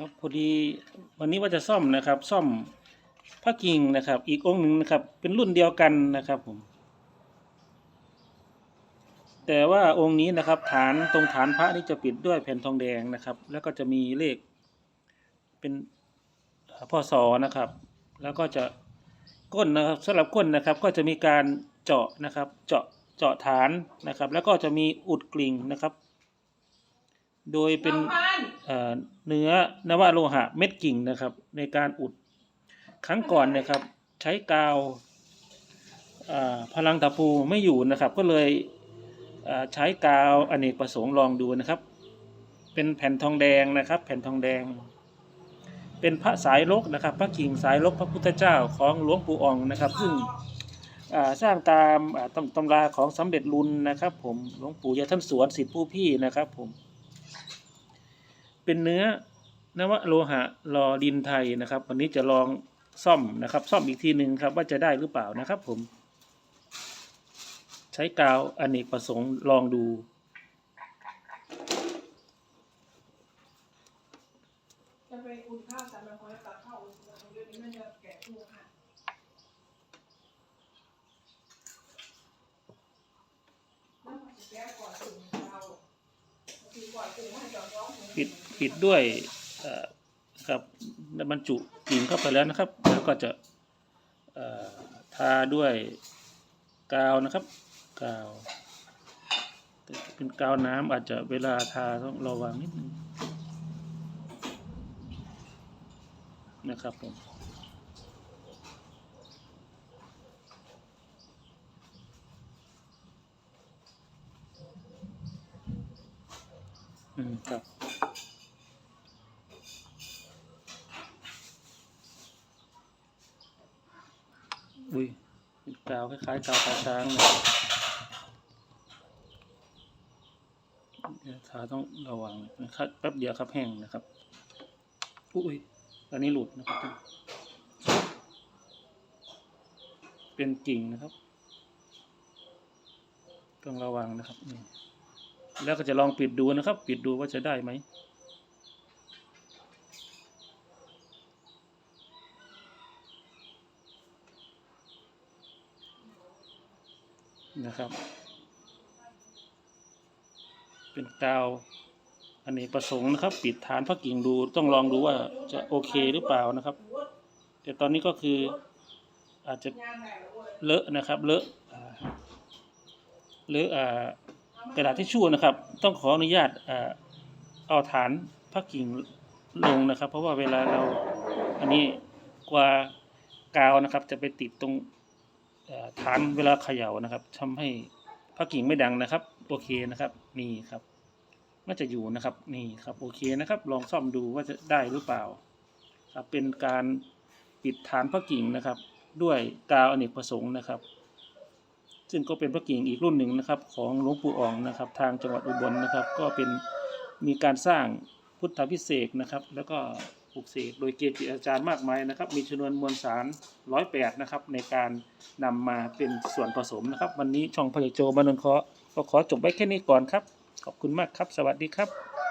ครับพอดีวันนี้ว่าจะซ่อมนะครับ ซ่อมพระกิ่งนะครับ อีกองค์หนึ่งนะครับ เป็นรุ่นเดียวกันนะครับผม แต่ว่าองค์นี้นะครับ ฐานตรงฐานพระนี่จะปิดด้วยแผ่นทองแดงนะครับ แล้วก็จะมีเลขเป็นพ่อสอนะครับ แล้วก็จะก้นนะครับสำหรับก้นนะครับ ก็จะมีการเจาะนะครับ เจาะเจาะฐานนะครับ แล้วก็จะมีอุดกลิ่งนะครับ โดยเป็นเอ่อเนื้อนวโลหะเม็ดกิ่งนะครับ ในการอุดครั้งก่อนนะครับ ใช้กาวอ่าพลังตะปูไม่อยู่นะครับ ก็เลยอ่าใช้กาวอเนกประสงค์ลองดูนะครับ เป็นแผ่นทองแดงนะครับ แผ่นทองแดง เป็นพระสายลกนะครับ พระกิ่งสายลกพระพุทธเจ้าของหลวงปู่อ่องนะครับ ซึ่งอ่าสร้างตามอ่าตำตำราของสำเร็จรุนนะครับ ผมหลวงปู่ยาท่านสวนสิทธิผู้พี่นะครับ ผม เป็นเนื้อนวโลหะลอดินไทยนะครับ วันนี้จะลองซ่อมนะครับ ซ่อมอีกทีหนึ่งครับ ว่าจะได้หรือเปล่านะครับ ผม ใช้กาวอเนกประสงค์ลองดูปอุ่นข้าวสารมาคอยตักข้าวอุ่นแล้วเดี๋ ปิดด้วยเอ่อครับบรรจุกิ่งเข้าไปแล้วนะครับ แล้วก็จะทาด้วยกาวนะครับกาวเป็นกาวน้ำอาจจะเวลาทาต้องระวังนิดนึงนะครับผมอืมครับ อุ้ยกาวคล้ายๆกาวตาช้างเลยขาต้องระวังนะครับแป๊บเดียวครับแห้งนะครับ อุ้ยอันนี้หลุดนะครับ เป็นกิ่งนะครับ ต้องระวังนะครับ แล้วก็จะลองปิดดูนะครับ ปิดดูว่าจะได้ไหม นะครับ เป็นกาวอันนี้ประสงค์นะครับ ปิดฐานพระกิ่งดูต้องลองดูว่าจะโอเคหรือเปล่านะครับ แต่ตอนนี้ก็คืออาจจะเลอะนะครับ เลอะเลอะกระดาษทิชชู่นะครับ ต้องขออนุญาตอเอาฐานพระกิ่งลงนะครับ เพราะว่าเวลาเราอันนี้กว่ากาวนะครับ จะไปติดตรง ฐานเวลาเขย่านะครับทำให้พระกิ่งไม่ดังนะครับ โอเคนะครับ นี่ครับน่าจะอยู่นะครับ นี่ครับโอเคนะครับ ลองซ่อมดูว่าจะได้หรือเปล่า ครับเป็นการปิดฐานพระกิ่งนะครับ ด้วยกาวอเนกประสงค์นะครับ ซึ่งก็เป็นพระกิ่งอีกรุ่นหนึ่งนะครับ ของหลวงปู่อ่องนะครับ ทางจังหวัดอุบลนะครับ ก็เป็นมีการสร้างพุทธพิเศษนะครับ แล้วก็ ปลูกเสกโดยเกจิอาจารย์มากมายนะครับ มีจำนวนมวลสารร้อยแปดนะครับ ในการนำมาเป็นส่วนผสมนะครับ วันนี้ช่องพยาโจบานนเคาะก็ขอจบไว้แค่นี้ก่อนครับ ขอบคุณมากครับ สวัสดีครับ